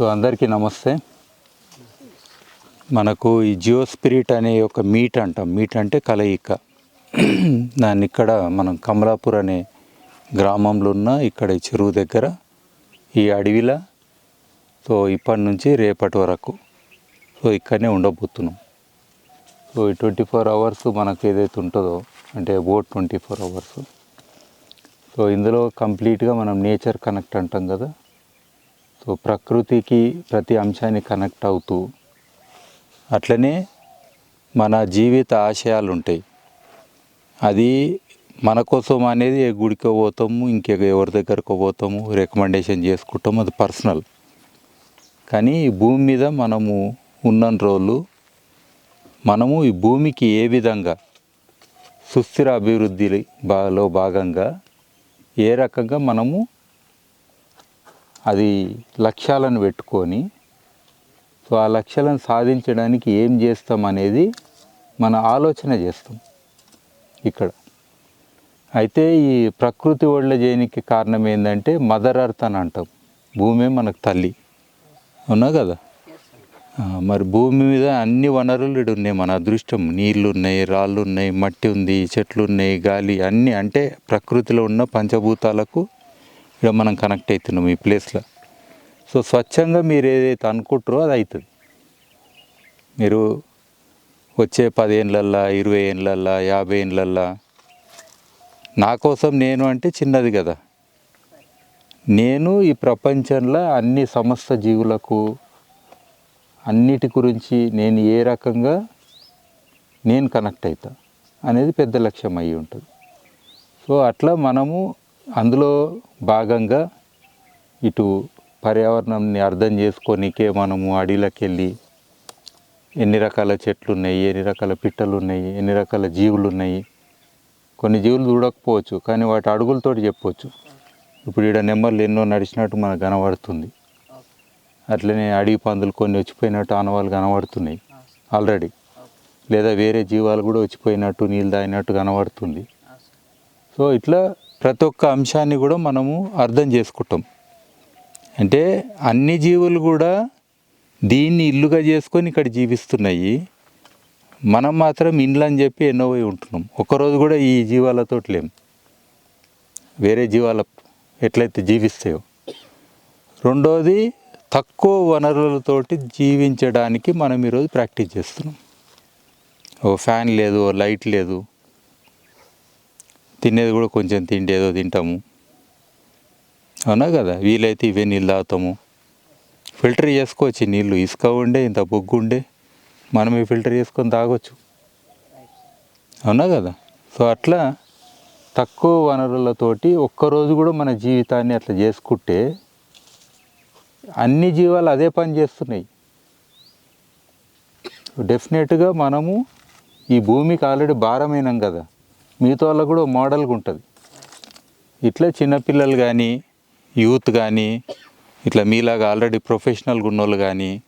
So అందరికీ నమస్తే. మనకు ఈ జియో స్పిరిట్ అనే ఒక మీట్ అంటాం. మీట్ అంటే కలయిక. దాన్ని ఇక్కడ మనం కమలాపూర్ అనే గ్రామంలో ఉన్న ఇక్కడ ఈ చెరువు దగ్గర ఈ అడవిలో సో ఇప్పటి నుంచి రేపటి వరకు. సో ఇక్కడనే ఉండబోతున్నాం. సో ఈ ట్వంటీ ఫోర్ అవర్స్ మనకు ఏదైతే ఉంటుందో అంటే boat twenty four hours. So ఇందులో కంప్లీట్గా మనం నేచర్ కనెక్ట్ అంటాం కదా. సో ప్రకృతికి ప్రతి అంశాన్ని కనెక్ట్ అవుతూ అట్లనే మన జీవిత ఆశయాలు ఉంటాయి అది మన కోసం అనేది ఏ గుడికి పోతాము ఇంకే ఎవరి దగ్గరకు పోతాము రికమెండేషన్ చేసుకుంటాము అది పర్సనల్ కానీ ఈ భూమి మీద మనము ఉన్న రోజులు మనము ఈ భూమికి ఏ విధంగా సుస్థిర అభివృద్ధిలో భాగంగా ఏ రకంగా మనము అది లక్ష్యాలను పెట్టుకొని సో ఆ లక్ష్యాలను సాధించడానికి ఏం చేస్తాం అనేది మన ఆలోచన చేస్తాం ఇక్కడ. అయితే ఈ ప్రకృతి ఒళ్ళ చేయనికి కారణం ఏంటంటే మదర్ అర్త్ అని అంటాం. భూమే మనకు తల్లి. అవునా కదా? మరి భూమి మీద అన్ని వనరులు ఇక్కడ ఉన్నాయి మన అదృష్టం. నీళ్ళు ఉన్నాయి రాళ్ళు ఉన్నాయి మట్టి ఉంది చెట్లు ఉన్నాయి గాలి అన్నీ అంటే ప్రకృతిలో ఉన్న పంచభూతాలకు ఇక్కడ మనం కనెక్ట్ అవుతున్నాం ఈ ప్లేస్లో సో స్వచ్ఛంగా మీరు ఏదైతే అనుకుంటారో అది అవుతుంది. మీరు వచ్చే పదేళ్ళల్లా ఇరవై ఏళ్ళల్లా యాభై ఏళ్ళల్లా నా కోసం నేను అంటే చిన్నది కదా. నేను ఈ ప్రపంచంలో అన్ని సమస్త జీవులకు అన్నిటి గురించి నేను ఏ రకంగా నేను కనెక్ట్ అవుతా అనేది పెద్ద లక్ష్యం అయి ఉంటుంది. సో అట్లా మనము అందులో భాగంగా ఇటు పర్యావరణంని అర్థం చేసుకోనికే మనము అడవిలోకి వెళ్ళి ఎన్ని రకాల చెట్లు ఉన్నాయి ఎన్ని రకాల పిట్టలు ఉన్నాయి ఎన్ని రకాల జీవులు ఉన్నాయి కొన్ని జీవులు చూడకపోవచ్చు కానీ వాటి అడుగులతోటి చెప్పవచ్చు ఇప్పుడు ఈడ నెమ్మర్లు ఎన్నో నడిచినట్టు మనకు కనబడుతుంది. అట్లనే అడవి పందులు కొన్ని వచ్చిపోయినట్టు ఆనవాళ్ళు కనబడుతున్నాయి ఆల్రెడీ. లేదా వేరే జీవాలు కూడా వచ్చిపోయినట్టు నీళ్ళు తాగినట్టు కనబడుతుంది. సో ఇట్లా ప్రతి ఒక్క అంశాన్ని కూడా మనము అర్థం చేసుకుంటాం. అంటే అన్ని జీవులు కూడా దీన్ని ఇల్లుగా చేసుకొని ఇక్కడ జీవిస్తున్నాయి. మనం మాత్రం ఇండ్లు అని చెప్పి ఎన్నో పోయి ఉంటున్నాం. ఒక్కరోజు కూడా ఈ జీవాలతో లేం. వేరే జీవాల ఎట్లయితే జీవిస్తాయో. రెండోది తక్కువ వనరులతోటి జీవించడానికి మనం ఈరోజు ప్రాక్టీస్ చేస్తున్నాం. ఓ ఫ్యాన్ లేదు ఓ లైట్ లేదు. తినేది కూడా కొంచెం తిండి ఏదో తింటాము. అవునా కదా? వీలైతే ఇవే నీళ్ళు తాగుతాము. ఫిల్టర్ చేసుకోవచ్చు నీళ్ళు. ఇసుక ఉండే ఇంత బొగ్గు ఉండే మనమే ఫిల్టర్ చేసుకొని తాగొచ్చు. అవునా కదా? సో అట్లా తక్కువ వనరులతోటి ఒక్కరోజు కూడా మన జీవితాన్ని అట్లా చేసుకుంటే అన్ని జీవాలు అదే పని చేస్తున్నాయి. డెఫినెట్గా మనము ఈ భూమికి ఆల్రెడీ భారమైనాం కదా? మిగతా వాళ్ళకు కూడా మోడల్గా ఉంటుంది. ఇట్లా చిన్నపిల్లలు కానీ యూత్ కానీ ఇట్లా మీలాగా ఆల్రెడీ ప్రొఫెషనల్గా ఉన్నోళ్ళు కానీ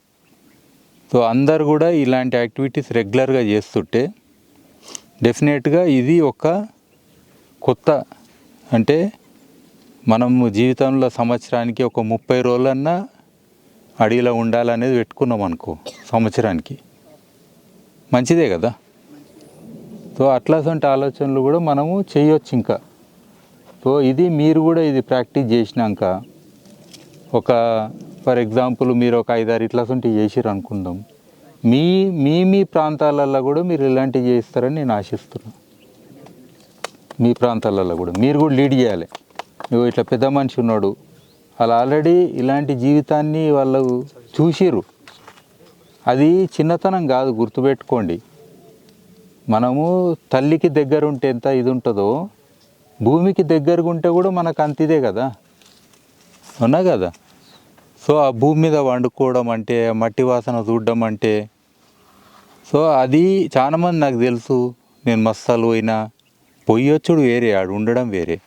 సో అందరు కూడా ఇలాంటి యాక్టివిటీస్ రెగ్యులర్గా చేస్తుంటే డెఫినెట్గా ఇది ఒక కొత్త అంటే మనము జీవితంలో సంవత్సరానికి ఒక ముప్పై రోజులన్నా అడవిలో ఉండాలనేది పెట్టుకున్నాం అనుకో సంవత్సరానికి. మంచిదే కదా? సో అట్లాంటి ఆలోచనలు కూడా మనము చేయొచ్చు ఇంకా. సో ఇది మీరు కూడా ఇది ప్రాక్టీస్ చేసినాక ఒక ఫర్ ఎగ్జాంపుల్ మీరు ఒక ఐదారు ఇట్లాంటివి చేసిరు అనుకుందాం. మీ మీ మీ ప్రాంతాలలో కూడా మీరు ఇలాంటివి చేస్తారని నేను ఆశిస్తున్నాను మీ ప్రాంతాలలో కూడా. మీరు కూడా లీడ్ చేయాలి. నువ్వు ఇట్లా పెద్ద మనిషి ఉన్నాడు. వాళ్ళు ఆల్రెడీ ఇలాంటి జీవితాన్ని వాళ్ళు చూసిర్రు. అది చిన్నతనం కాదు గుర్తుపెట్టుకోండి. మనము తల్లికి దగ్గర ఉంటే ఎంత ఇది ఉంటుందో భూమికి దగ్గరగా ఉంటే కూడా మనకు అంత ఇదే కదా? ఉన్నా కదా? సో ఆ భూమి మీద వండుకోవడం అంటే మట్టి వాసన చూడడం అంటే సో అది చాలామంది నాకు తెలుసు. నేను మస్తాలు పోయినా పొయ్యొచ్చుడు వేరే ఆడు ఉండడం వేరే.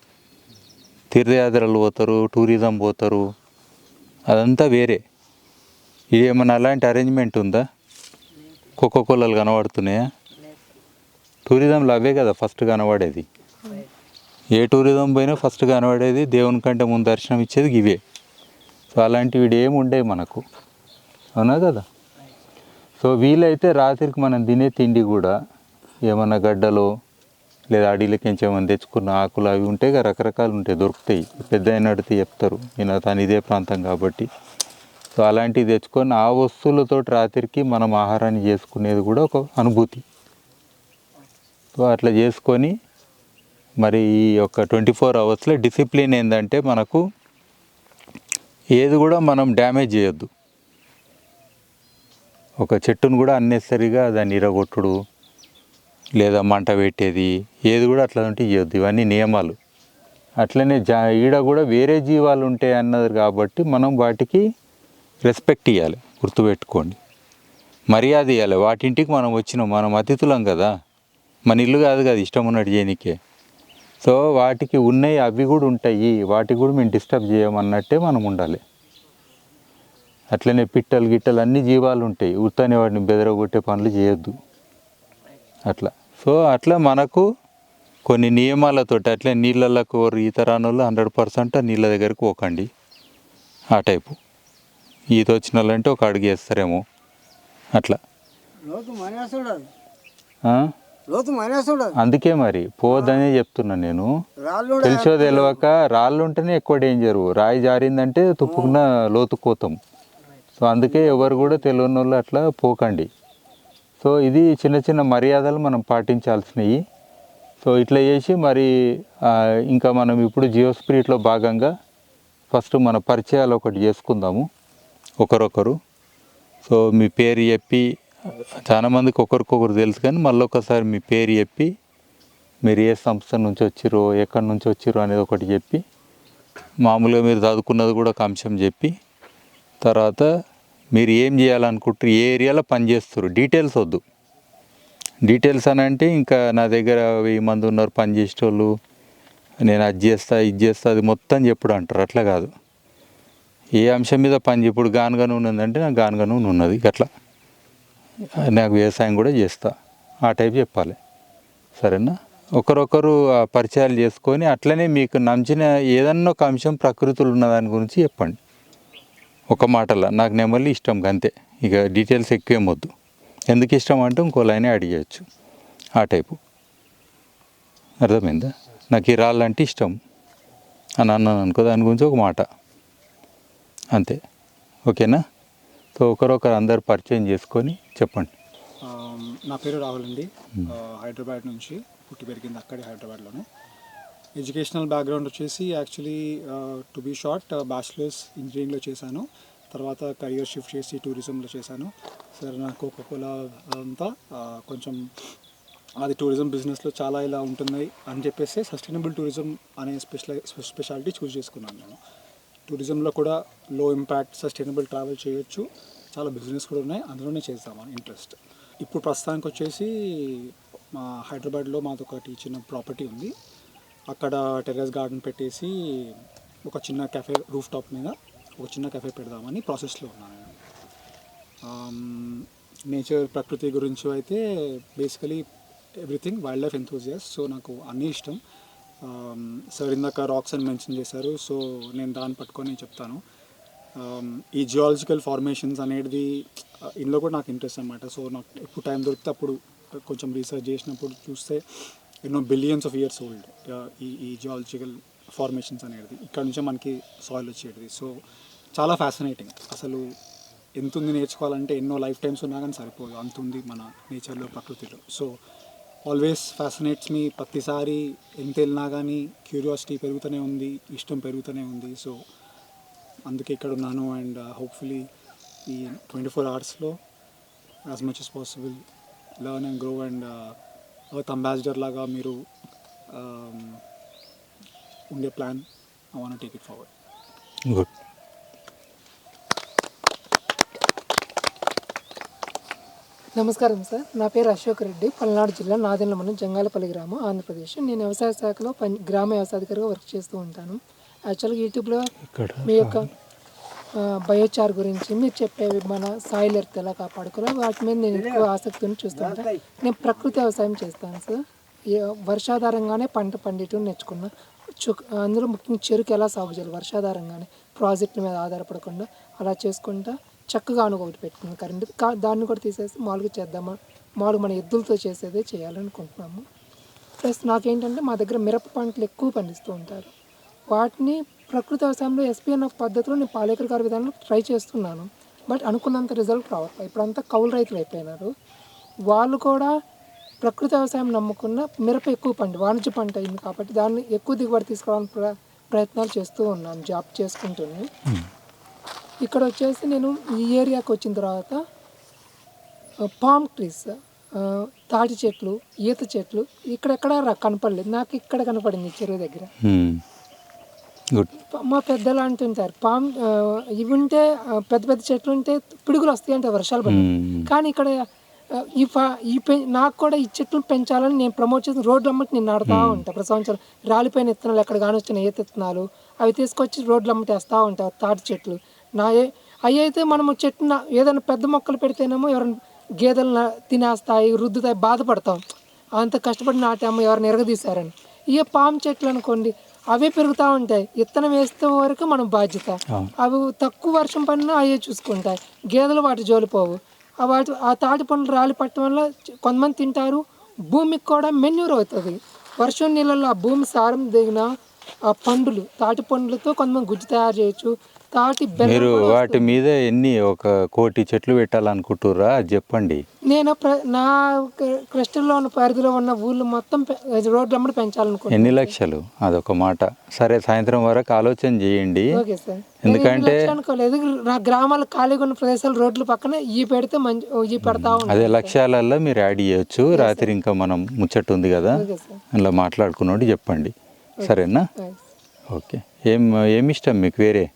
తీర్థయాత్రలు పోతారు టూరిజం పోతారు అదంతా వేరే. ఏమైనా ఏమన్నా అలాంటి అరేంజ్మెంట్ ఉందా? కోకో కోలలు కనబడుతున్నాయా? టూరిజంలో అవే కదా ఫస్ట్ కనబడేది. ఏ టూరిజం పోయినా ఫస్ట్ కనబడేది దేవుని కంటే ముందు దర్శనం ఇచ్చేది ఇవే. సో అలాంటి అలాంటివి ఏమి ఉండేవి మనకు. అవునా కదా? సో వీలైతే రాత్రికి మనం తినే తిండి కూడా ఏమన్నా గడ్డలో లేదా అడవిలకించి ఏమైనా తెచ్చుకున్న ఆకులు అవి ఉంటే రకరకాలు ఉంటాయి దొరుకుతాయి. పెద్ద అయిన అడితే చెప్తారు. నేను తను ఇదే ప్రాంతం కాబట్టి. సో అలాంటివి తెచ్చుకొని ఆ వస్తువులతో రాత్రికి మనం ఆహారాన్ని చేసుకునేది కూడా ఒక అనుభూతి. సో అట్లా చేసుకొని మరి ఈ యొక్క ట్వంటీ ఫోర్ అవర్స్లో డిసిప్లిన్ ఏంటంటే మనకు ఏది కూడా మనం డ్యామేజ్ చేయొద్దు. ఒక చెట్టును కూడా అన్నెసరిగా దాన్ని ఇరగొట్టుడు లేదా మంట పెట్టేది ఏది కూడా అట్లా ఉంటే చేయొద్దు ఇవన్నీ నియమాలు. అట్లనే జా ఈడ కూడా వేరే జీవాలు ఉంటాయి అన్నది కాబట్టి మనం వాటికి రెస్పెక్ట్ ఇవ్వాలి గుర్తుపెట్టుకోండి. మర్యాద ఇవ్వాలి వాటింటికి మనం వచ్చినాం మనం అతిథులం కదా. మన ఇల్లు కాదు కదా ఇష్టం ఉన్నట్టు చేయనికే. సో వాటికి ఉన్నాయి అవి కూడా ఉంటాయి. వాటికి కూడా మేము డిస్టర్బ్ చేయమన్నట్టే మనం ఉండాలి. అట్లనే పిట్టలు గిట్టలు అన్ని జీవాలు ఉంటాయి. ఉత్తనే వాటిని బెదరగొట్టే పనులు చేయొద్దు. అట్లా. సో అట్లా మనకు కొన్ని నియమాలతోటి అట్లే నీళ్ళకు ఈత రానోళ్ళు హండ్రెడ్ పర్సెంట్ నీళ్ళ దగ్గరికి పోకండి. ఆ టైపు. ఈత వచ్చిన వాళ్ళంటే ఒక అడుగు వేస్తారేమో. అట్లా. అందుకే మరి పోవద్దనే చెప్తున్నా నేను. తెలిసో తెలియక రాళ్ళు ఉంటేనే ఎక్కువ డేంజరు రాయి జారిందంటే తుప్పుకున్న లోతుకుపోతాం సో అందుకే ఎవరు కూడా తెలియని వాళ్ళు అట్లా పోకండి. సో ఇది చిన్న చిన్న మర్యాదలు మనం పాటించాల్సినవి. సో ఇట్లా చేసి మరి ఇంకా మనం ఇప్పుడు జియో స్పిరిట్లో భాగంగా ఫస్ట్ మన పరిచయాలు ఒకటి చేసుకుందాము. ఒకరొకరు. సో మీ పేరు చెప్పి చాలా మందికి ఒకరికొకరు తెలుసు కానీ మళ్ళీ ఒకసారి మీ పేరు చెప్పి మీరు ఏ సంస్థ నుంచి వచ్చిరో ఎక్కడి నుంచి వచ్చిరో అనేది ఒకటి చెప్పి మామూలుగా మీరు చదువుకున్నది కూడా ఒక అంశం చెప్పి తర్వాత మీరు ఏం చేయాలనుకుంటారు ఏ ఏరియాలో పనిచేస్తారు డీటెయిల్స్ వద్దు. డీటెయిల్స్ అని అంటే ఇంకా నా దగ్గర వెయ్యి మంది ఉన్నారు పనిచేసేటోళ్ళు నేను అది చేస్తా ఇది చేస్తా అది మొత్తం చెప్పుడు అంటారు అట్లా కాదు. ఏ అంశం మీద పని ఇప్పుడు గానుగా నూనె ఉందంటే నాకు గానుగా నూనె ఉన్నది అట్లా నాకు వ్యవసాయం కూడా చేస్తా. ఆ టైప్ చెప్పాలి. సరేనా? ఒకరొకరు పరిచయాలు చేసుకొని అట్లనే మీకు నమ్మిన ఏదన్నా ఒక అంశం ప్రకృతులు ఉన్న దాని గురించి చెప్పండి. ఒక మాటలో. నాకు నెమలి ఇష్టం అంతే ఇక డీటెయిల్స్ ఎక్కువ వద్దు. ఎందుకు ఇష్టం అంటే ఇంకో లైనే అడిగేయచ్చు ఆ టైపు. అర్థమైందా? నాకు ఈ రాళ్ళు అంటే ఇష్టం. అని అన్నాను అనుకో దాని గురించి ఒక మాట. అంతే. ఓకేనా? సో ఒకరొకరు అందరు పరిచయం చేసుకొని చెప్పండి. నా పేరు రాహుల్ అండి. హైదరాబాద్ నుంచి పుట్టి పెరిగింది అక్కడే హైదరాబాద్లోనే. ఎడ్యుకేషనల్ బ్యాక్గ్రౌండ్ వచ్చేసి actually to be short bachelors ఇంజనీరింగ్లో చేశాను. తర్వాత కెరియర్ షిఫ్ట్ చేసి టూరిజంలో చేశాను. సరే నాకు కోకోకోలా అంతా కొంచెం అది టూరిజం బిజినెస్లో చాలా ఇలా ఉంటుంది అని చెప్పేసి సస్టైనబుల్ టూరిజం అనే స్పెషల్ స్పెషాలిటీ చూస్ చేసుకున్నాను నేను. టూరిజంలో కూడా లో ఇంపాక్ట్ సస్టైనబుల్ ట్రావెల్ చేయొచ్చు. చాలా బిజినెస్ కూడా ఉన్నాయి. అందులోనే చేద్దామని ఇంట్రెస్ట్. ఇప్పుడు ప్రస్తుతానికి వచ్చేసి మా హైదరాబాద్లో మాది ఒకటి చిన్న ప్రాపర్టీ ఉంది. అక్కడ టెర్రస్ గార్డెన్ పెట్టేసి ఒక చిన్న కెఫే రూఫ్ టాప్ మీద ఒక చిన్న కెఫే పెడదామని ప్రాసెస్లో ఉన్నాను నేచర్ ప్రకృతి గురించి అయితే basically everything wild life enthusiast so నాకు అన్నీ ఇష్టం. Um, సార్ ఇందాక రాక్స్ అని మెన్షన్ చేశారు సో నేను దాన్ని పట్టుకొని చెప్తాను. Um, ఈ జియాలజికల్ ఫార్మేషన్స్ అనేది uh, ఇందులో కూడా నాకు ఇంట్రెస్ట్ అనమాట సో నాకు ఎప్పుడు టైం దొరికితే అప్పుడు కొంచెం రీసెర్చ్ చేసినప్పుడు చూస్తే ఎన్నో బిలియన్స్ ఆఫ్ ఇయర్స్ ఓల్డ్ ఈ ఈ జియాలజికల్ ఫార్మేషన్స్ అనేది. ఇక్కడ నుంచే మనకి సాయిల్ వచ్చేది సో చాలా ఫ్యాసినేటింగ్ అసలు ఎంత ఉంది నేర్చుకోవాలంటే ఎన్నో లైఫ్ టైమ్స్ ఉన్నా కానీ సరిపోదు. అంత ఉంది మన నేచర్లో ప్రకృతిలో. సో ఆల్వేస్ ఫ్యాసినేట్స్ మీ ప్రతిసారి ఎంత వెళ్ళినా కానీ క్యూరియాసిటీ పెరుగుతూనే ఉంది ఇష్టం పెరుగుతూనే ఉంది. సో అందుకే ఇక్కడ ఉన్నాను అండ్ హోప్ఫుల్లీ uh, ఈ ట్వంటీ ఫోర్ అవర్స్లో as much as possible learn and grow and earth ambassador లాగా మీరు um, ఉండే plan I want take it forward good నమస్కారం సార్. నా పేరు అశోక్ రెడ్డి. పల్నాడు జిల్లా నాదెండ్ల మండలం జంగాలపల్లి గ్రామం ఆంధ్రప్రదేశ్. నేను వ్యవసాయ శాఖలో పని గ్రామ వ్యవసాయాధికారిగా వర్క్ చేస్తూ ఉంటాను. యాక్చువల్గా యూట్యూబ్లో మీ యొక్క బయోచార్ గురించి మీరు చెప్పేవి మన సాయిల్ ఎర్త్ ఎలా కాపాడుకోవాలో వాటి మీద నేను ఎక్కువ ఆసక్తిని చూస్తుంటాను నేను ప్రకృతి వ్యవసాయం చేస్తాను సార్. వర్షాధారంగానే పంట పండిటం నేర్చుకున్నా. అందులో ముఖ్యంగా చెరుకు ఎలా సాగు చేయాలి? వర్షాధారంగానే ప్రాజెక్టుల మీద ఆధారపడకుండా అలా చేసుకుంటా. చక్కగా ఒకటి పెట్టుకున్నాం. కరెంట్ కా దాన్ని కూడా తీసేసి మామూలుగా చేద్దామా? మామూలుగా మన ఎద్దులతో చేసేదే చేయాలనుకుంటున్నాము ప్లస్ నాకేంటంటే మా దగ్గర మిరప పంటలు ఎక్కువ పండిస్తూ ఉంటారు. వాటిని ప్రకృతి వ్యవసాయంలో ఎస్పీఎన్ఎఫ్ పద్ధతిలో నేను పాలేకర్ గారి విధానంలో ట్రై చేస్తున్నాను. బట్ అనుకున్నంత రిజల్ట్ రావట్లేదు ఇప్పుడంతా కౌలు రైతులు అయిపోయినారు. వాళ్ళు కూడా ప్రకృతి వ్యవసాయం నమ్ముకున్న మిరప ఎక్కువ పంట వాణిజ్య పంట అయింది కాబట్టి దాన్ని ఎక్కువ దిగుబడి తీసుకోవాలని ప్ర ప్రయత్నాలు చేస్తూ ఉన్నాను జాబ్ చేసుకుంటూనే. ఇక్కడ వచ్చేసి నేను ఈ ఏరియాకి వచ్చిన తర్వాత పామ్ ట్రీస్ తాటి చెట్లు ఈత చెట్లు ఇక్కడెక్కడ కనపడలేదు. నాకు ఇక్కడ కనపడింది చెరువు దగ్గర. గుడ్ మా పెద్దలు అంటుంటారు పామ్ ఇవి ఉంటే పెద్ద పెద్ద చెట్లు ఉంటే పిడుగులు వస్తాయి అంటే వర్షాలు పడి కానీ ఇక్కడ ఈ ఈ పె నాకు కూడా ఈ చెట్లు పెంచాలని నేను ప్రమోట్ చేసిన రోడ్లు అమ్మటి నేను నాడుతూ ఉంటాను ప్రతి సంవత్సరం రాలిపోయిన ఇత్తనాలు ఎక్కడ కానీ వచ్చిన ఈత ఇత్తనాలు అవి తీసుకొచ్చి రోడ్లు అమ్మటి వేస్తూ ఉంటారు తాటి చెట్లు. నా అవి అయితే మనము చెట్టు నా- ఏదైనా పెద్ద మొక్కలు పెడితేనేమో ఎవరైనా గేదెలు తినేస్తాయి రుద్దుతాయి బాధపడతాం. అంత కష్టపడి నాటాము ఎవరిని ఎరగదీశారని. ఇక పాము చెట్లు అనుకోండి అవే పెరుగుతూ ఉంటాయి. ఇత్తనం వేస్తే వరకు మనం బాధ్యత. అవి తక్కువ వర్షం పడినా అయ్యే చూసుకుంటాయి. గేదెలు వాటి జోలిపోవు ఆ వాటి ఆ తాటి పండ్లు రాలి పట్టడం వల్ల కొంతమంది తింటారు. భూమికి కూడా మెన్యూర్ అవుతుంది. వర్షం నీళ్ళల్లో ఆ భూమి సారం దిగిన ఆ పండులు తాటి పండ్లతో కొంతమంది గుజ్జు తయారు చేయొచ్చు. తాటి మీరు వాటి మీద ఎన్ని ఒక కోటి చెట్లు పెట్టాలనుకుంటుర్రా? అది చెప్పండి. నేను ప్ర నా క- క్లస్టర్లో ఉన్న పరిధిలో ఉన్న ఊళ్ళు మొత్తం పె- రోడ్లు అమ్మడి పెంచాలనుకుంటున్నాను ఎన్ని లక్షలు? అదొక మాట. సరే సాయంత్రం వరకు ఆలోచన చేయండి. Okay sir. ఎందుకంటే- అనుకోలేదు నా గ్రామాల ఖాళీగా ఉన్న ప్రదేశాలు రోడ్ల పక్కన ఈ పెడితే మంచి ఈ పెడతా ఉంటాను అదే లక్ష్యాలలో మీరు యాడ్ చేయొచ్చు. రాత్రి ఇంకా మనం ముచ్చట ఉంది కదా. Okay sir. అందులో మాట్లాడుకున్నట్టు చెప్పండి. సరేనా. ఓకే. ఏం ఏమి ఇష్టం మీకు వేరే?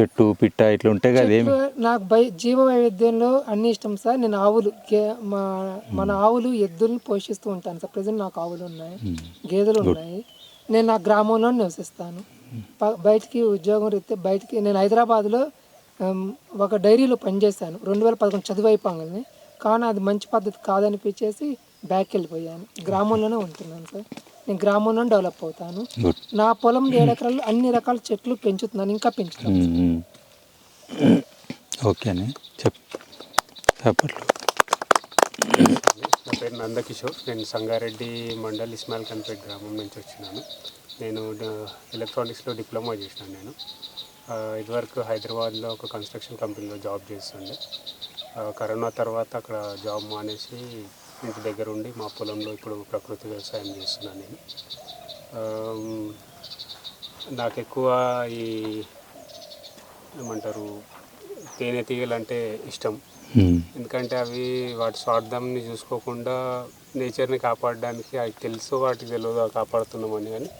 చెట్టు పిట్ట ఇట్లా ఉంటాయి కదా ఏమి? నాకు బై జీవ వైవిధ్యంలో అన్ని ఇష్టం సార్. నేను ఆవులు మా మన ఆవులు ఎద్దుల్ని పోషిస్తూ ఉంటాను సార్. ప్రజెంట్ నాకు ఆవులు ఉన్నాయి గేదెలు ఉన్నాయి. నేను నా గ్రామంలో నివసిస్తాను. ప- బయటికి ఉద్యోగం రీత్యా బయటికి నేను హైదరాబాద్లో ఒక డైరీలో పనిచేశాను. రెండు వేల పదకొండు చదువు అయిపోగానే కానీ అది మంచి పద్ధతి కాదనిపించేసి బ్యాక్ వెళ్ళిపోయాను. గ్రామంలోనే ఉంటున్నాను సార్. నేను గ్రామంలో డెవలప్ అవుతాను. నా పొలం ఏడు ఎకరాలు అన్ని రకాల చెట్లు పెంచుతున్నాను ఇంకా పెంచుతాను ఓకేనే చెప్. చెప్పట్లు నా పేరు నందకిషోర్. నేను సంగారెడ్డి మండల్ ఇస్మాయిల్ కన్పేట్ గ్రామం నుంచి వచ్చినాను. నేను ఎలక్ట్రానిక్స్లో డిప్లొమా చేసినాను నేను. ఇదివరకు హైదరాబాద్లో ఒక కన్స్ట్రక్షన్ కంపెనీలో జాబ్ చేస్తుండే. కరోనా తర్వాత అక్కడ జాబ్ మానేసి ఇంటి దగ్గర ఉండి మా పొలంలో ఇప్పుడు ప్రకృతి వ్యవసాయం చేస్తున్నాను నేను. నాకు ఎక్కువ ఈ ఏమంటారు తేనెటీగలు అంటే ఇష్టం. ఎందుకంటే అవి వాటి స్వార్థంని చూసుకోకుండా నేచర్ని కాపాడడానికి అవి తెలుసు వాటికి తెలియదు కాపాడుతున్నామని కానీ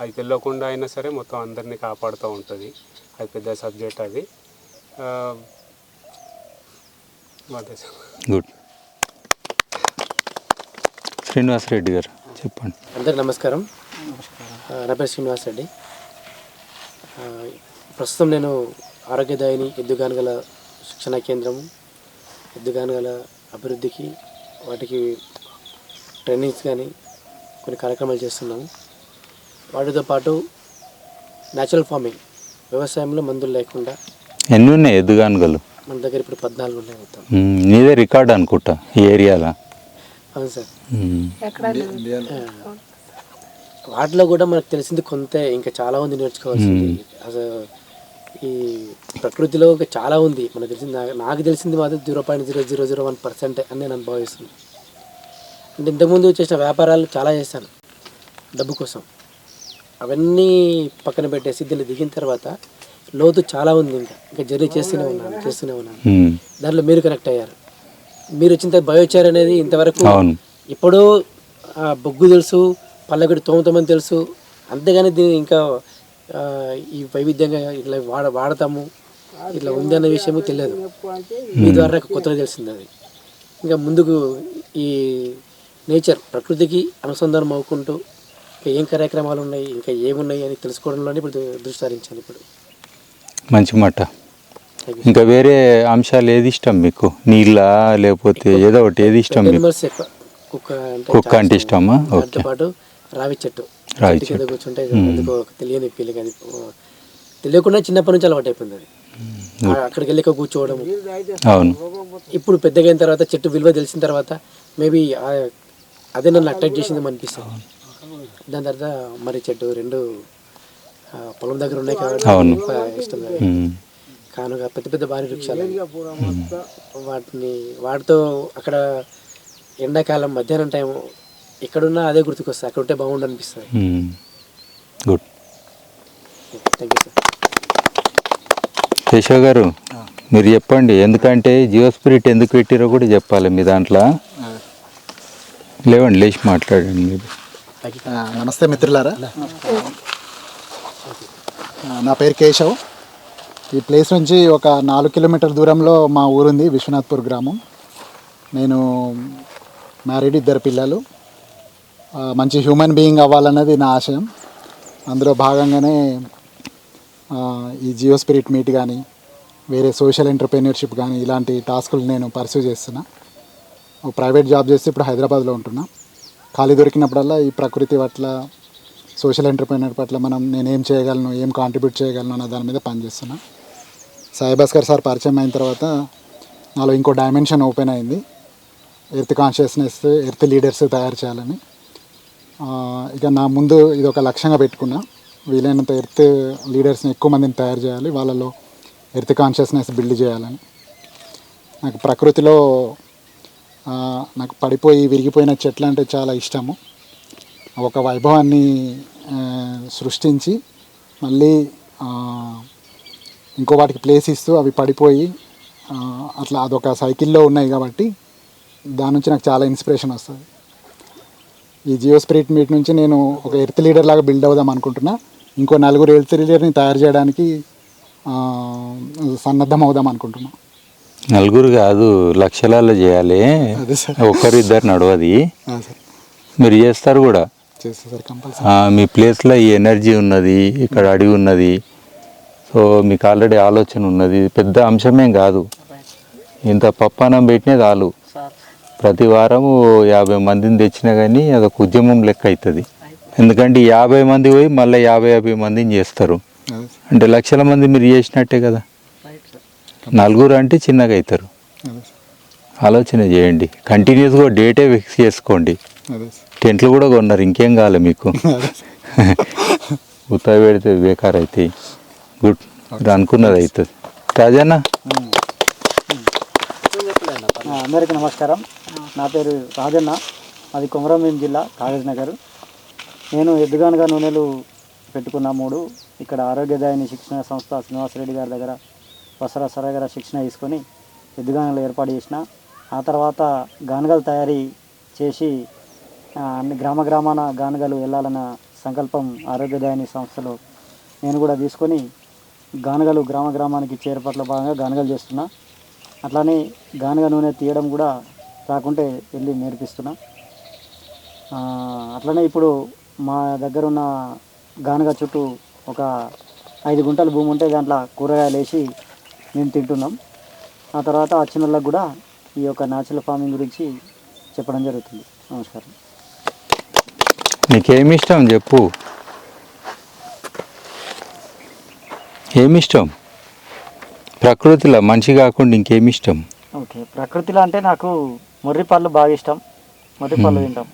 అది తెలియకుండా అయినా సరే మొత్తం అందరినీ కాపాడుతూ ఉంటుంది. అది పెద్ద సబ్జెక్ట్ అది. గుడ్. శ్రీనివాస్ రెడ్డి గారు చెప్పండి. అందరికి నమస్కారం. నా పేరు శ్రీనివాస్ రెడ్డి ఆ, ప్రస్తుతం నేను ఆరోగ్యదాయిని ఎద్దుగానగల శిక్షణ కేంద్రం ఎద్దుగానగల అభివృద్ధికి వాటికి ట్రైనింగ్స్ కానీ కొన్ని కార్యక్రమాలు చేస్తున్నాము. వాటితో పాటు న్యాచురల్ ఫార్మింగ్ వ్యవసాయంలో మందులు లేకుండా ఎన్ని ఉన్నాయి ఎద్దుగానుగలు? మన దగ్గర ఇప్పుడు పద్నాలుగు ఉన్నాయి మొత్తం. నీదే రికార్డ్ అనుకుంటా ఈ ఏరియాలో. అవును సార్. వాటిలో కూడా మనకు తెలిసింది కొంతే ఇంకా చాలా ఉంది నేర్చుకోవాల్సింది. అసలు ఈ ప్రకృతిలో ఇంకా చాలా ఉంది. మనకు తెలిసింది నాకు- నాకు తెలిసింది మాత్రం zero point zero zero zero one percent అని నేను అనుభవిస్తున్నాను అంటే ఇంతకుముందు చేసిన వ్యాపారాలు చాలా చేశాను డబ్బు కోసం. అవన్నీ పక్కన పెట్టేసి దీన్ని దిగిన తర్వాత లోతు చాలా ఉంది ఇంకా. ఇంకా జర్నీ చేస్తూనే ఉన్నాను చేస్తూనే ఉన్నాను. దాంట్లో మీరు కనెక్ట్ అయ్యారు. మీరు వచ్చిన తర్వాత బయోచార్ అనేది ఇంతవరకు ఇప్పుడు ఆ, బొగ్గు తెలుసు పల్లెగడి తోముతామని తెలుసు. అంతేగాని దీన్ని ఇంకా ఈ వైవిధ్యంగా ఇట్లా వాడ వాడతాము ఇట్లా ఉంది అన్న విషయము తెలియదు. మీ ద్వారా నాకు కొత్తగా తెలిసింది అది. ఇంకా ముందుకు ఈ నేచర్ ప్రకృతికి అనుసంధానం అవ్వుకుంటూ ఇంకా ఏం కార్యక్రమాలు ఉన్నాయి ఇంకా ఏమున్నాయి అని తెలుసుకోవడంలోనే ఇప్పుడు దృష్టి సారించాను ఇప్పుడు. మంచి మాట. ఇంకా వేరే అంశాలు ఏది ఇష్టం మీకు? నీళ్ళ లేకపోతే ఏదో ఒకటి ఏది ఇష్టం మీకు? కుక్క అంటే. ఇష్టమా? ఓకే. పాటు రావి చెట్టు. రావి చెట్టు. కూర్చుంటే తెలియని ఫీలింగ్ అది. తెలియకుండా చిన్నప్పటి నుంచి అలవాటు అయిపోయింది అది. అక్కడికి వెళ్ళి ఇక్కడ కూర్చోవడం. అవును. ఇప్పుడు పెద్దగా అయిన తర్వాత చెట్టు విలువ తెలిసిన తర్వాత మేబీ అదే నన్ను అట్రాక్ట్ చేసింది అనిపిస్తుంది. దాని తర్వాత మరి చెట్టు రెండు పొలం దగ్గర ఉన్నాయి కాబట్టి ఇష్టం. కానుక పెద్ద పెద్ద భారీ వృక్షాలు వాటిని వాటితో అక్కడ ఎండాకాలం మధ్యాహ్నం టైం ఎక్కడున్నా అదే గుర్తుకొస్తుంది. అక్కడ ఉంటే బాగుండు అనిపిస్తుంది. Good. Thank you sir Keshav గారు మీరు చెప్పండి ఎందుకంటే జియో స్పిరిట్ ఎందుకు పెట్టిరో కూడా చెప్పాలి మీ దాంట్లో. లేవండి లేచి మాట్లాడండి. మీరు నమస్తే మిత్రులారా. నా పేరు కేశవ్. ఈ ప్లేస్ నుంచి ఒక నాలుగు కిలోమీటర్ దూరంలో మా ఊరుంది విశ్వనాథ్పూర్ గ్రామం. నేను మ్యారీడ్ ఇద్దరు పిల్లలు. మంచి హ్యూమన్ బీయింగ్ అవ్వాలన్నది నా ఆశయం. అందులో భాగంగానే ఈ జియో స్పిరిట్ మీట్ కానీ వేరే సోషల్ ఎంటర్ప్రీనర్షిప్ కానీ ఇలాంటి టాస్కులు నేను పర్సూ చేస్తున్నా. ప్రైవేట్ జాబ్ చేస్తే ఇప్పుడు హైదరాబాద్లో ఉంటున్నా. ఖాళీ దొరికినప్పుడల్లా ఈ ప్రకృతి పట్ల సోషల్ ఎంటర్ప్రైనర్ పట్ల మనం నేను ఏం చేయగలను ఏం కాంట్రిబ్యూట్ చేయగలను అన్న దాని మీద పనిచేస్తున్నాను సాయి భాస్కర్ సార్ పరిచయం అయిన తర్వాత నాలో ఇంకో డైమెన్షన్ ఓపెన్ అయింది. ఎర్త్ కాన్షియస్నెస్ ఎర్త్ లీడర్స్ తయారు చేయాలని. ఇక నా ముందు ఇది ఒక లక్ష్యంగా పెట్టుకున్నా. వీలైనంత ఎర్త్ లీడర్స్ని ఎక్కువ మందిని తయారు చేయాలి వాళ్ళలో ఎర్త్ కాన్షియస్నెస్ బిల్డ్ చేయాలని. నాకు ప్రకృతిలో నాకు పడిపోయి విరిగిపోయిన చెట్లు అంటే చాలా ఇష్టము. ఒక వైభవాన్ని సృష్టించి మళ్ళీ ఇంకో వాటికి ప్లేస్ ఇస్తూ అవి పడిపోయి అట్లా అదొక సైకిల్లో ఉన్నాయి కాబట్టి దాని నుంచి నాకు చాలా ఇన్స్పిరేషన్ వస్తుంది. ఈ జియో స్పిరిట్ మీట్ నుంచి నేను ఒక ఎర్త్ లీడర్ లాగా బిల్డ్ అవుదాం అనుకుంటున్నా. ఇంకో నలుగురు ఎర్త్ లీడర్ని తయారు చేయడానికి సన్నద్ధం అవుదాం అనుకుంటున్నా. నలుగురు కాదు లక్షలాల్లో చేయాలి. అదే సార్. ఒకరు ఇద్దరు నడవది మీరు చేస్తారు కూడా? చేస్తా సార్ కంపల్సరీ. ఆ, మీ ప్లేస్లో ఈ ఎనర్జీ ఉన్నది ఇక్కడ అడిగి ఉన్నది సో మీకు ఆల్రెడీ ఆలోచన ఉన్నది. పెద్ద అంశమేం కాదు. ఇంత పప్పానం పెట్టినా చాలు. ప్రతి వారము యాభై మందిని తెచ్చినా కానీ అదొక ఉద్యమం లెక్క అవుతుంది ఎందుకంటే యాభై మంది పోయి మళ్ళీ యాభై యాభై మందిని చేస్తారు. అంటే లక్షల మంది మీరు చేసినట్టే కదా. నలుగురు అంటే చిన్నగా అవుతారు ఆలోచన చేయండి. కంటిన్యూస్గా డేటే ఫిక్స్ చేసుకోండి. టెంట్లు కూడా కొన్నారు. ఇంకేం కావాలి మీకు. ఉత్తా పెడితే బేకార్ అవుతాయి గుడ్. మీరు అనుకున్నది అవుతుంది రాజన్న? ఆ, అందరికీ నమస్కారం. నా పేరు రాజన్న. మాది కొమరంభీం జిల్లా కాగజ్ నగర్. నేను ఎద్దుగానుగా నూనెలు పెట్టుకున్న మూడు. ఇక్కడ ఆరోగ్యదాయని శిక్షణ సంస్థ శ్రీనివాసరెడ్డి గారి దగ్గర వసర సర గారి శిక్షణ తీసుకొని ఎద్దుగానులు ఏర్పాటు చేసిన. ఆ తర్వాత గానుగలు తయారీ చేసి అన్ని గ్రామ గ్రామాన గానుగలు వెళ్ళాలన్న సంకల్పం ఆరోగ్యదాయని సంస్థలో నేను కూడా తీసుకొని గానుగలు గ్రామ గ్రామానికి చేరపట్ల భాగంగా గానుగలు చేస్తున్నా. అట్లానే గానుగ నూనె తీయడం కూడా రాకుంటే వెళ్ళి నేర్పిస్తున్నా. అట్లనే ఇప్పుడు మా దగ్గర ఉన్న గానుగ చుట్టూ ఒక ఐదు గుంటల భూమి ఉంటే దాంట్లో కూరగాయలు వేసి మేము తింటున్నాం. ఆ తర్వాత వచ్చిన వాళ్ళకి కూడా ఈ యొక్క న్యాచురల్ ఫార్మింగ్ గురించి చెప్పడం జరుగుతుంది. నమస్కారం. నీకేమి ఇష్టం? చెప్పు. ఏమి ఇష్టం ప్రకృతిలో మనిషి కాకుండా ఇంకేమి ఇష్టం? ఓకే ప్రకృతిలో అంటే నాకు మొర్రి పళ్ళు బాగా ఇష్టం. మొర్రి పళ్ళు తింటాం.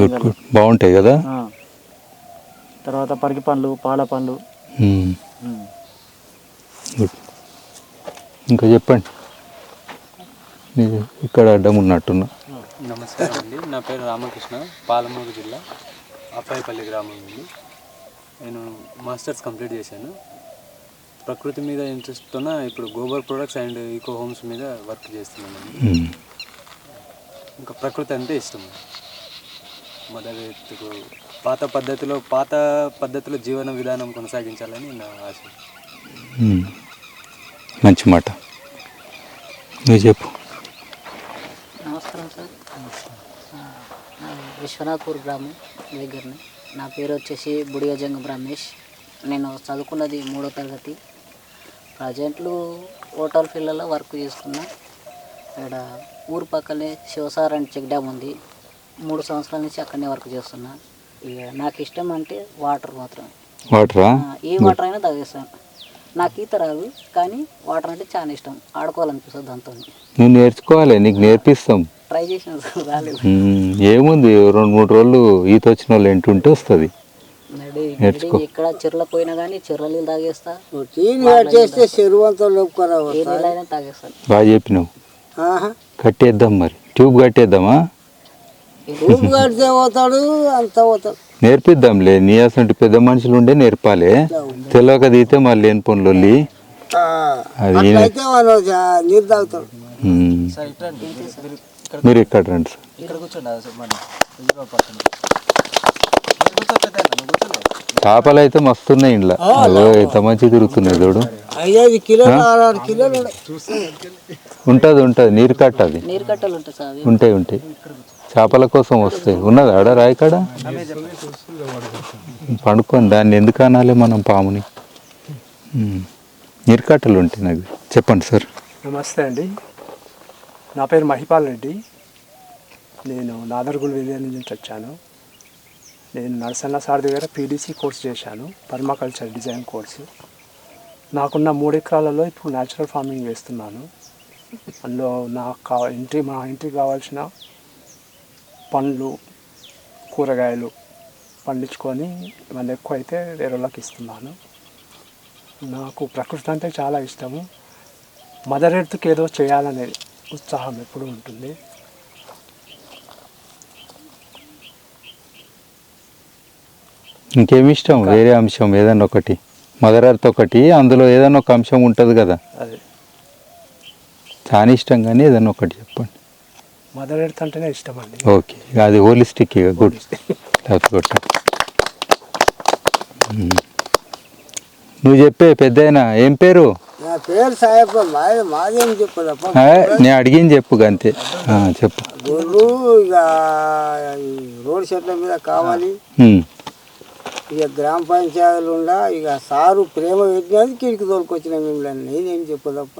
Good good. బాగుంటాయి కదా? ఆ. తర్వాత పరిగి పండ్లు పాల పండ్లు. గుడ్. ఇంకా చెప్పండి. మీరు ఇక్కడ అడ్డం ఉన్నట్టున్నా. నమస్కారం అండి. నా పేరు రామకృష్ణ. పాలమూరు జిల్లా అప్పాయిపల్లి గ్రామం నుండి. నేను మాస్టర్స్ కంప్లీట్ చేశాను. ప్రకృతి మీద ఇంట్రెస్ట్తోన ఇప్పుడు గోబర్ ప్రొడక్ట్స్ అండ్ ఈకో హోమ్స్ మీద వర్క్ చేస్తున్నానండి మ్మ్. ఇంకా ప్రకృతి అంటే ఇష్టం. మొదటి పాత పద్ధతిలో పాత పద్ధతిలో జీవన విధానం కొనసాగించాలని నా ఆశ. మ్మ్. మంచి మాట. నువ్వు చెప్పు. నమస్కారం సార్. విశ్వనాథ్పూర్ గ్రామం దగ్గరనే. నా పేరు వచ్చేసి బుడిగజంగం రమేష్ నేను చదువుకున్నది మూడో తరగతి. ప్రజెంట్లు హోటల్ ఫీల్డ్లో వర్క్ చేస్తున్నా. ఇక్కడ ఊరు పక్కనే శివసార్ అండ్ చెక్ డ్యామ్ ఉంది. మూడు సంవత్సరాల నుంచి అక్కడనే వర్క్ చేస్తున్నా. ఇక నాకు ఇష్టం అంటే వాటర్ మాత్రం. వాటరా? ఏ వాటర్ అయినా తాగేస్తాను. నాకు ఈత రాదు కానీ వాటర్ అంటే చాలా ఇష్టం. ఆడుకోవాలనిపిస్తుంది దాంతో నువ్వు నేర్చుకోవాలి నీకు నేర్పిస్తాం. ట్రై చేసిన రాలేదు. ఏముంది రెండు మూడు రోజులు ఈత వచ్చిన వాళ్ళు ఎంటుంటే వస్తుంది. ఎక్కడ చెర్ల పోయినా కానీ చెర్ల నీళ్ళు తాగేస్తా చేస్తే చెరువు అంతా తాగేస్తాను. బాగా చెప్పినావు. కట్టేద్దాం మరి. ట్యూబ్ కట్టేద్దామా? రూమ్ కడితే పోతాడు అంత పోతాడు. నేర్పిద్దాంలే. నీ అసలు పెద్ద మనుషులు ఉండే నేర్పాలి తెలియక దిగితే మళ్ళీ లేని పనులు. అది. మీరు ఇక్కడ రండి సార్? ఇక్కడ చేపలు అయితే మస్తున్నాయి ఇంట్లో అదో ఎంత మంచి తిరుగుతున్నాయి చూడు. ఉంటుంది ఉంటుంది. నీరు నీరు కట్టలు ఉంటాయి ఉంటాయి చేపల కోసం వస్తాయి. ఉన్నది ఆడ రాయకాడ పండుకొని దాన్ని ఎందుకు అనాలి మనం పాముని. నీరు కట్టలు ఉంటాయి నాకు. చెప్పండి సార్. నమస్తే అండి. నా పేరు మహిపాల్ రెడ్డి. నేను నాదర్గుల్ విలేజ్ నుంచి వచ్చాను. నేను నరసన్న సార్ దగ్గర పీడీసీ కోర్స్ చేశాను పర్మాకల్చర్ డిజైన్ కోర్సు. నాకున్న మూడు ఎకరాలలో ఇప్పుడు న్యాచురల్ ఫార్మింగ్ వేస్తున్నాను అందులో నాకు కా ఇంటి మా ఇంటికి కావాల్సిన పండ్లు కూరగాయలు పండించుకొని మళ్ళీ ఎక్కువ అయితే వేరే వాళ్ళకి ఇస్తున్నాను. నాకు ప్రకృతి అంటే చాలా ఇష్టము. మదర్ ఎర్త్కి ఏదో చేయాలనే ఉత్సాహం ఎప్పుడు ఉంటుంది. ఇంకేమి ఇష్టం? వేరే అంశం ఏదన్నా ఒకటి. మదర్ అర్త్ ఒకటి అందులో ఏదన్నా ఒక అంశం ఉంటుంది కదా? అది. చాలా ఇష్టం కానీ ఏదన్నా ఒకటి చెప్పండి. మదర్ ఎర్త్ అంటేనే ఇష్టం అండి. ఓకే. అది హోలిస్టిక్ ఇక. గుడ్. ఉమ్. నువ్వు చెప్పే పెద్దయినా ఏం పేరు? నా పేరు సాయప్ప మాది నేను అడిగింది చెప్పు అంతే ఆ, చెప్పు. గొర్రెలు ఇక రోడ్ మీద కావాలి. ఉమ్. ఇక గ్రామ పంచాయతీలు ఉండా ఇక సారు ప్రేమ పెట్టినది కిడికి తోలుకొచ్చిన మిమ్మల్ని. నేనేం చెప్పదప్ప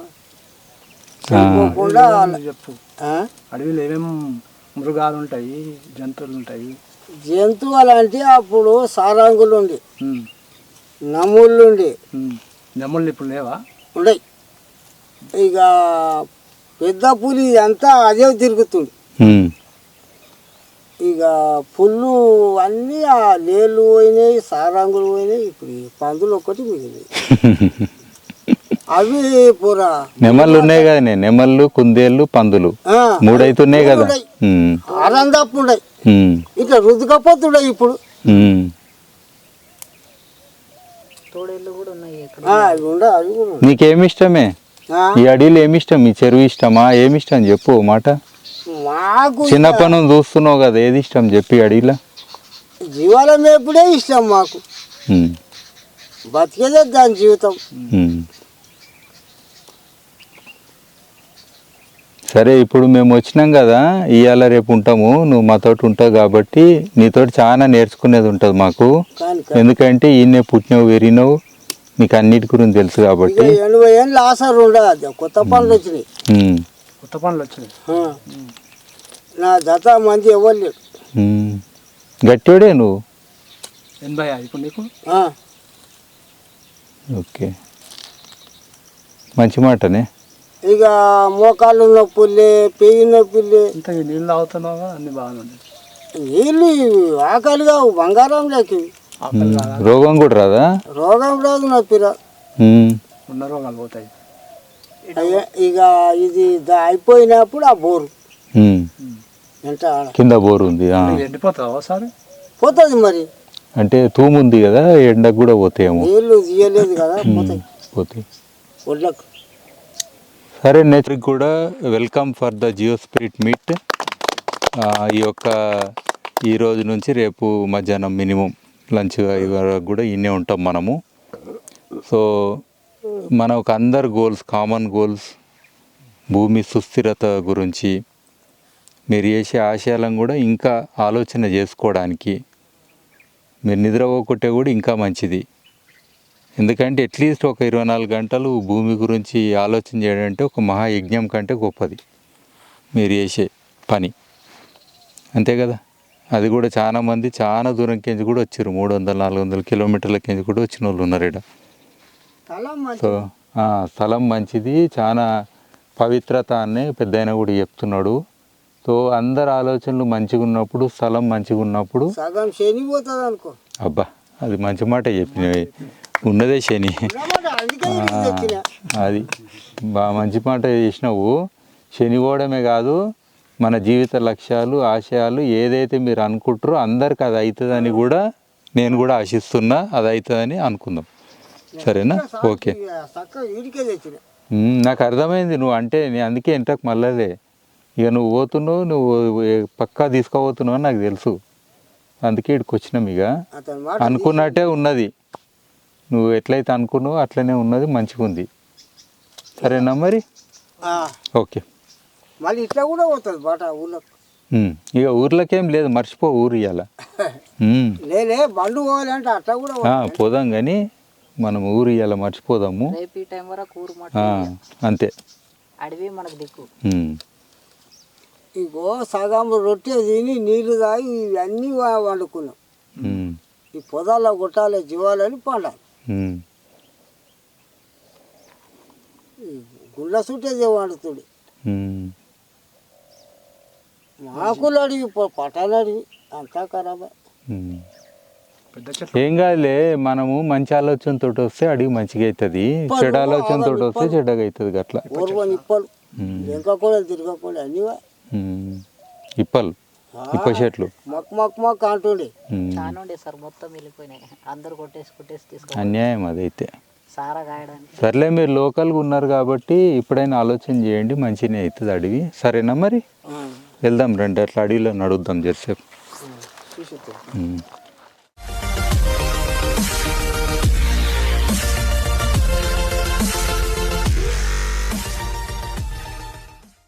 చెప్పు? అడవిలో ఏమేమి మృగాలు ఉంటాయి జంతువులు ఉంటాయి జంతువులు అంటే అప్పుడు సారాంగులు ఉండి నమ్ముళ్ళు ఉండి ఉమ్. నెమళ్ళు ఇప్పుడు లేవా? ఉండయి. ఇక పెద్ద పులి అంతా అదే తిరుగుతుంది. ఇక పుల్లు అన్నీ ఆ లేళ్ళు పోయినాయి సారాంగులు పోయినాయి ఇప్పుడు ఈ పందులు ఒక్కటి మిగిలినాయి. అవి పూరా. నెమళ్ళు ఉన్నాయి కదా నేను నెమళ్ళు కుందేళ్ళు పందులు. ఆ, మూడైతే ఉన్నాయి కదా. ఉన్నాయి. ఉమ్. ఇట్లా రుద్దుకపోతుండయి ఇప్పుడు. ఉమ్. తోడేళ్ళు కూడా ఉన్నాయి ఇక్కడ ఆ, అవి ఉండ అవి కూడా ఉన్నాయి. నీకేమి ఇష్టమే ఆ, ఈ అడవిలో ఏమి ఇష్టం ఈ చెరువు ఇష్టమా? ఏమి ఇష్టం చెప్పు మాట. మాకు చిన్నప్పటి నుంచి చూస్తున్నావు కదా ఏది ఇష్టం చెప్పి ఈ అడవిలో జీవాల మేపుడే ఇష్టం మాకు. ఉమ్. బతికేదే దాని జీవితం. ఉమ్. సరే ఇప్పుడు మేము వచ్చినాం కదా ఇవాళ రేపు ఉంటాము నువ్వు మాతోటి ఉంటావు కాబట్టి నీతోటి చాలా నేర్చుకునేది ఉంటుంది మాకు. ఎందుకంటే ఈయనే పుట్టినవు పెరిగినావు నీకు అన్నిటి గురించి తెలుసు కాబట్టి. ఎనభై ఏళ్ళు ఆసారు ఉండదు కొత్త పనులు వచ్చినాయి. ఉమ్. కొత్త పనులు వచ్చినాయి. నా జత మంది ఉమ్. గట్టివాడే నువ్వు? ఎనభై ఇప్పుడు నీకు? ఆ, ఓకే. మంచి మాటనే. ఇక మోకాళ్ళు నొప్పులే పెయ్యి నొప్పులే. ఇంత ఈ నీళ్ళు తాగుతున్నావు? కదా అన్ని బాగానే ఉన్నాయి. నీళ్ళు ఇవి ఆకలి కావు బంగారం లేక? రోగం కూడా రాదా? రోగం రాదు నొప్పిరా ఉమ్. ఉన్న రోగాలు పోతాయి. ఇక ఇది దా- అయిపోయినప్పుడు ఆ బోరు. కింద బోరు ఉంది పోతుంది మరి. అంటే తూము ఉంది కదా ఎండకు కూడా పోతాయేమో. నీళ్ళు తీయలేదు కదా పోతాయి. పోతాయి. ఒడ్లకు. సరే నేచర్కి కూడా welcome for the geo spirit meet. ఈ యొక్క ఈ రోజు నుంచి రేపు మధ్యాహ్నం మినిమం లంచ్ వరకు కూడా ఇన్నే ఉంటాం మనము. సో మనకు అందరు గోల్స్ కామన్ గోల్స్ భూమి సుస్థిరత గురించి మీరు చేసే ఆశయాలను కూడా ఇంకా ఆలోచన చేసుకోవడానికి మీరు నిద్రపోకుంటే కూడా ఇంకా మంచిది. ఎందుకంటే అట్లీస్ట్ ఒక ఇరవై నాలుగు గంటలు భూమి గురించి ఆలోచన చేయడం అంటే ఒక మహాయజ్ఞం కంటే గొప్పది మీరు చేసే పని. అంతే కదా? అది కూడా చాలా మంది చాలా దూరం కించి కూడా వచ్చారు. మూడు వందల నాలుగు వందల కిలోమీటర్ల కించి కూడా వచ్చిన వాళ్ళు ఉన్నారు ఇక్కడ. సో స్థలం మంచిది. చాలా పవిత్రత అని పెద్ద కూడా చెప్తున్నాడు. సో అందరి ఆలోచనలు మంచిగా ఉన్నప్పుడు స్థలం మంచిగా ఉన్నప్పుడు. సగం శని పోతుంది అనుకో. అబ్బా అది మంచి మాట చెప్పినవి. ఉన్నదే శని. అది. బాగా మంచి మాట చేసినావు. శని పోవడమే కాదు మన జీవిత లక్ష్యాలు ఆశయాలు ఏదైతే మీరు అనుకుంటారో అందరికి అది అవుతుందని కూడా నేను కూడా ఆశిస్తున్నా అది అవుతుందని అనుకుందాం. సరేనా? ఓకే. నాకు అర్థమైంది నువ్వు అంటే నేను అందుకే ఇంటకు మళ్ళలే. ఇక నువ్వు పోతున్నావు నువ్వు పక్కా తీసుకోబోతున్నావు అని నాకు తెలుసు. అందుకే ఇక్కడికి వచ్చినాం ఇక. అనుకున్నట్టే ఉన్నది. నువ్వు ఎట్లయితే అనుకున్నావో అట్లనే ఉన్నది మంచిగా ఉంది. సరేనా మరి? ఆ, ఓకే. మళ్ళీ ఇట్లా కూడా పోతుంది బాట ఊళ్ళో ఉమ్, ఇక ఊర్లకేం లేదు మర్చిపో ఊరు లేలే బండు పోవాలంటే అట్లా కూడా. పోదాం కానీ మనం ఊరు ఇవ్వాల మర్చిపోదాము. రేపు ఈ టైం వరకు ఊరు మాట ఆ, అంతే. అడవి మనకు దిక్కు. ఇగో సగం రొట్టె తిని నీళ్ళు తాగి ఇవన్నీ వండుకున్నాం. ఈ పొదాల్లో కొట్టాలి జీవాలని పండాలి. గుళ్ళ చుట్టే వండుతుడు. మాకులు అడిగి పటాలు అడిగి అంతా ఖరాబే. ఏం కాదులే మనము మంచి ఆలోచనతో వస్తే అడిగి మంచిగా అవుతుంది చెడు ఆలోచనతో వస్తే చెడ్డగా అవుతుంది అట్లా ఉమ్, వెంకకూడదు తిరగకూడదు అన్నీ వా- ఉమ్. ఇప్పలు ఇప్ప చెట్లు మక్ మక్ మక్ అంటుండే. ఉమ్. చాలా ఉండే సార్ మొత్తం వెళ్ళిపోయినాయి అందరు కొట్టేసి కొట్టేసి తీసుకో అన్యాయం అదైతే. సారా కాయడానికి సర్లే మీరు లోకల్గా ఉన్నారు కాబట్టి ఇప్పుడైనా ఆలోచన చేయండి మంచిగానే అవుతుంది అడవి సరేనా మరి? వెళ్దాం రండి అట్లా అడవిలో నడుద్దాం జరసేపు.